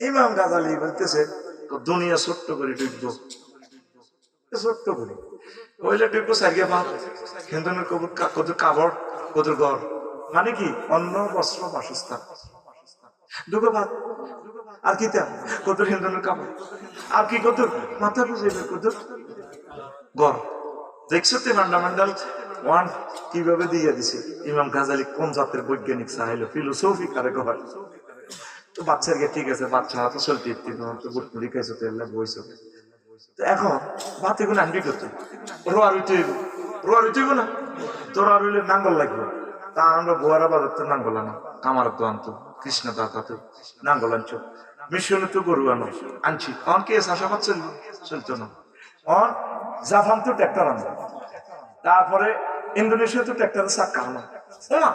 ইমাম গাজালি বলতেছে, তো দুনিয়া ছোট্ট করে ডুববো ছোট্ট করে। ওইলে ডুববো সারিয়ে ভাত হিন্দুনের কবুর কত কাবড় কত ঘর। মানে কি? অন্ন, বস্ত্র, বাসস্থান। দুটো ভাত আর কি তা? কত হিন্দুনের কাপড়। আর কি কত মাথা বুঝাইবে কত গড় দেখছ তো ফান্ডামেন্টাল ওয়ান কীভাবে দিয়ে দিছে? ইমাম গাজালি কোন জাতের বৈজ্ঞানিক চাইলো ফিলোসফি কারে হয় তো বাচ্চার গে ঠিক আছে, বাচ্চা হাতে চলতে তোমার তো বুট মুড়ি খাইছো, তেল বইছো। তো এখন, ভাত এগুলো আনবি করতে? রোয়ার উঠে রোয়ার উঠেব না তোর আর হইলে নাঙ্গল লাগবে। তা আমরা বোয়ারা বাজার তো নাঙ্গল আনো কামার তো আনতো কৃষ্ণ দাতা তো নাঙ্গল আনছো। মিশনে তো গরু আনো, আনছি। অন কে চাষাবাদ চলবে চলতো না। অন জাপান তো ট্র্যাক্টর আনব তারপরে ইন্দোনেশিয়া তো ট্র্যাক্টরের চাক্কা আনো। ওমা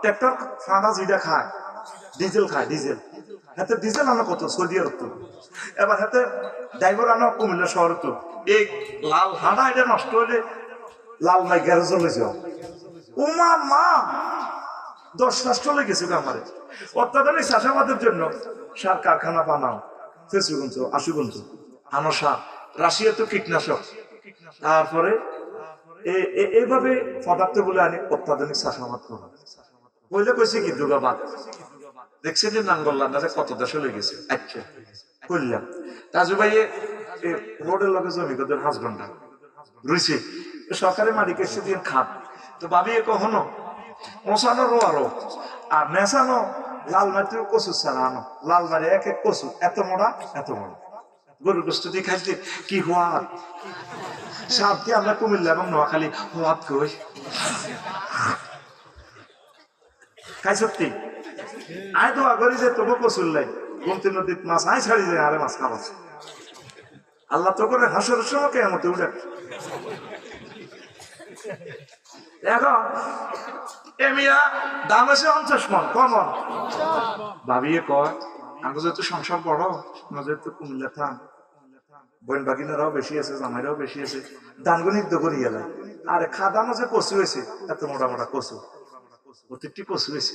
ট্র্যাক্টর ফাঁকা যেটা খায়। ডিজেল খায়, ডিজেল। হাতে ডিজেল আনো কত? সৌদি আরব তো। এবার হাতে ড্রাইভার আনো কুমিল্লা শহর তো। এই লাল হাঁটা, এটা নষ্ট হলে লাল মাই গ্যারেজ চলে যাও। উমা, মা! দশ রাষ্ট্র লেগেছে আমারে। অত্যাধুনিক চাষাবাদের জন্য সার কারখানা বানাও। ফেসুগঞ্জ আশুগঞ্জ আনো সার। রাশিয়া তো কীটনাশক। তারপরে এইভাবে পদার্থগুলো আনি, অত্যাধুনিক চাষাবাদ করা। বইলে কইছে কি, দুর্গাবাদ? দেখছেন যে নাঙ্গল্লান্ডারে কত দেশে লেগেছে আচ্ছা। করলাম তাজু ভাইয়ে রোডের লগে জমি কদের হাজবেন্ডা রুইছে সরকারি মালিক এসে দিয়ে খাপ তো ভাবি এ কখনো? মশানো রো আরও আর নেশানো লাল মাটির কচু ছাড়া আনো। লাল মারি এক এক কচু এত মোড়া এত মোড়া গরুর গোষ্ঠ দিয়ে খাইতে কি হওয়া? সাপ দিয়ে আমরা কুমিল্লা এবং নোয়াখালী হওয়াত কই? খাই সত্যি আয় দোয়া করি যে তবু কচুর লাই। গুমতি নদীত মাছ আয় ছাড়ি যায় আরে মাছ খাবাস আল্লাহ তো করে হাসর সময় কেমতে উঠে। এখন এমিয়া দাম আছে পঞ্চাশ মন, কমন। ভাবিয়ে কয়, আগে যেহেতু সংসার বড়, আমরা যেহেতু কুমিল্লা থাম বোন বাগিনারাও বেশি আছে, জামাইরাও বেশি আছে দানগুনির দোকরি গেলে আর খাদানো যে কচু হয়েছে এত মোটা মোটা কচু প্রত্যেকটি কচু হয়েছে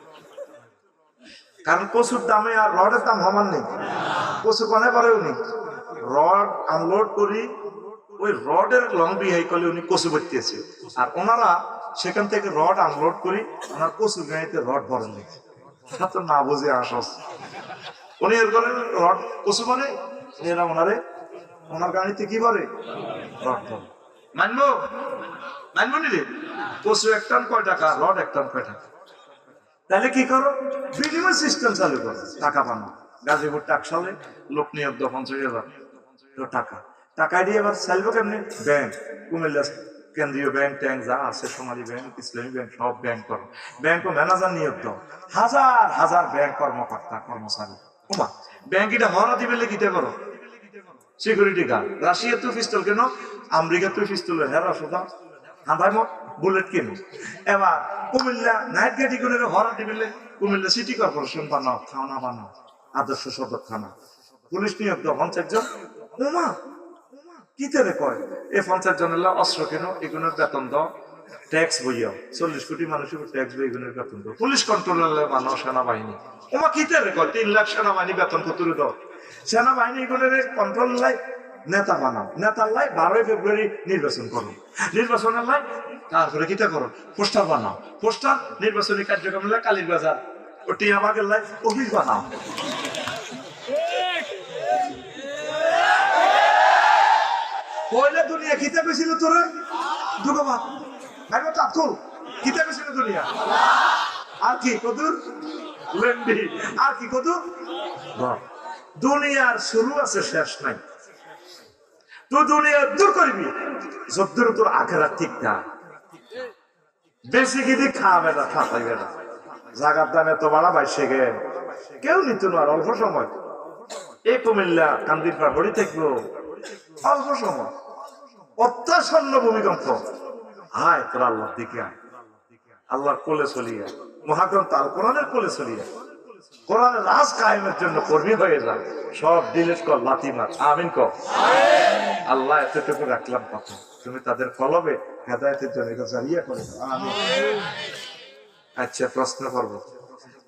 কারণ কচুর দামে আর রডের দাম সমান নেই। কচু কনে পারে উনি। রড আনলোড করি, ওই রডের লং বিহাই করলে উনি কচু ভরতেছে আর ওনারা সেখান থেকে রড আনলোড করি, ওনার কচুর গাড়িতে রড ভরেন নাকি তো না বুঝে আসস উনি এর করে রড কচু ভরে এরা ওনারে, ওনার গাড়িতে কি ভরে? রড ভরে। মানবো মানবো নি রে কচু এক টন কয় টাকা, রড এক টন কয় টাকা? তাহলে কি করো? বিনিময় সিস্টেম চালু করো। টাকা পানো গাজীপুর টাকশালে লোক নিয়োগ পঞ্চাশ হাজার। তো টাকা। টাকা দিয়ে এবার চাইব কেমনি? ব্যাংক কুমিল্লা কেন্দ্রীয় ব্যাংক ট্যাঙ্ক যা আছে সোনালী ব্যাংক ইসলামী ব্যাংক সব ব্যাংক করো। ব্যাংক ম্যানেজার নিয়োগ দাও। হাজার হাজার ব্যাংক কর্মকর্তা, কর্মচারী। ওমা ব্যাংক এটা হরা দিবে লেগিতে করো। সিকিউরিটি গার্ড রাশিয়া তো পিস্তল কেন? আমেরিকা তো পিস্তল হ্যাঁ রসদা হাঁদাই মত বুলেট কেন এবার কুমিল্লা নাইট গাড়ি করে হরা দিবিলে কুমিল্লা সিটি কর্পোরেশন বানাও, থানা বানাও, আদর্শ সদর থানা। পুলিশ নিয়োগ দাও পঞ্চাশ জন। ওমা কি তেরে কয়? এ পঞ্চাশ জনের অস্ত্র কেন? এগুলোর বেতন দাও। ট্যাক্স বইয়াও চল্লিশ কোটি মানুষের ট্যাক্স বই এগুলোর বেতন দাও। পুলিশ কন্ট্রোলার বানাও সেনাবাহিনী। ওমা কি তেরে কয়? তিন লাখ সেনাবাহিনী বেতন কত দাও? সেনাবাহিনী এগুলোর কন্ট্রোল লাই নেতা বানাও। নেতার লাই বারোই ফেব্রুয়ারি নির্বাচন করো। নির্বাচনের লাই তারপরে কিটা করো? পোস্টার বানাও। পোস্টার নির্বাচনী কার্যক্রম লাই কালীর বাজার। ও টিয়া বাগের লাই অফিস বানাও। পয়লা দুনিয়া কিতা কইছিল তোরে? ভাত। ভাই তাৎকুল কিতা কইছিল দুনিয়া? আর কি, কদুর? লেন্ডি আর কি, কদুর? দুনিয়ার শুরু আছে, শেষ নাই। করবি। তোর বাড়া গে। কেউ নিত না অল্প সময়। এই কুমিল্লা কান্দির পাড়ি অল্প সময়। অত্যাসন্ন ভূমিকম্প। হায়, তোর আল্লাহর দিকে আয়। আল্লাহর কোলে চলিয়া। মহাগ্রন্থ আল কোরআনের কোলে চলিয়া। কোরআনের রাজ কায়েমের জন্য কর্মী হয়ে যায় সব ডিলেট কর, লাথি মার। আমিন কর। আল্লাহ এতটুকু রাখলাম কথা। তুমি তাদের কলবে, হেদায়তের জন্য এটা জারিয়া করে আচ্ছা প্রশ্ন করব।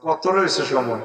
কত রয়েছে সময়?